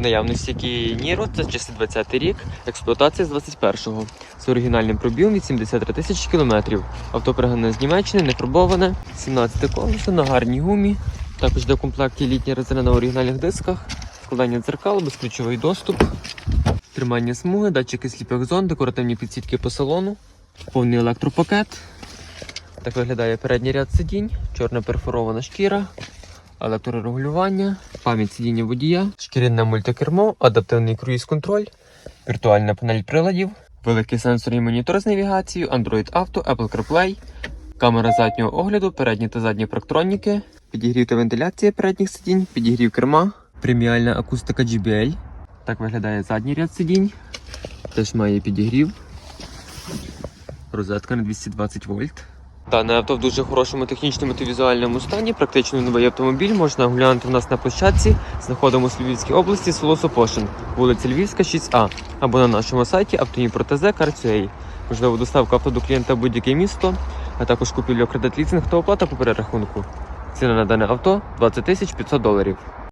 Наявності Kia Niro, це чисто 20 рік, експлуатація з 21-го. З оригінальним пробігом 83 тисячі кілометрів. Авто пригнане з Німеччини, не фарбоване, 17 колесо на гарній гумі. Також в комплекті літня резина на оригінальних дисках, складання дзеркал, безключовий доступ, тримання смуги, датчики сліпих зон, декоративні підсітки по салону, повний електропакет. Так виглядає передній ряд сидінь, чорна перфорована шкіра, електрорегулювання, пам'ять сидіння водія, шкіряне мультикермо, адаптивний круїз-контроль, віртуальна панель приладів, великий сенсорний монітор з навігацією, Android Auto, Apple CarPlay, камера заднього огляду, передні та задні парктроніки, підігрів та вентиляція передніх сидінь, підігрів керма, преміальна акустика JBL. Так виглядає задній ряд сидінь. Теж має підігрів. Розетка на 220 вольт. Дане авто в дуже хорошому технічному та візуальному стані. Практично новий автомобіль можна оглянути в нас на площадці. Знаходимося в Львівській області, село Сопошин, вулиця Львівська, 6А, або на нашому сайті Автоні Можливо, доставка авто до клієнта в будь-яке місто, а також купівля кредит лізинг та оплата по перерахунку. Ціна на дане авто 20 тисяч 500 доларів.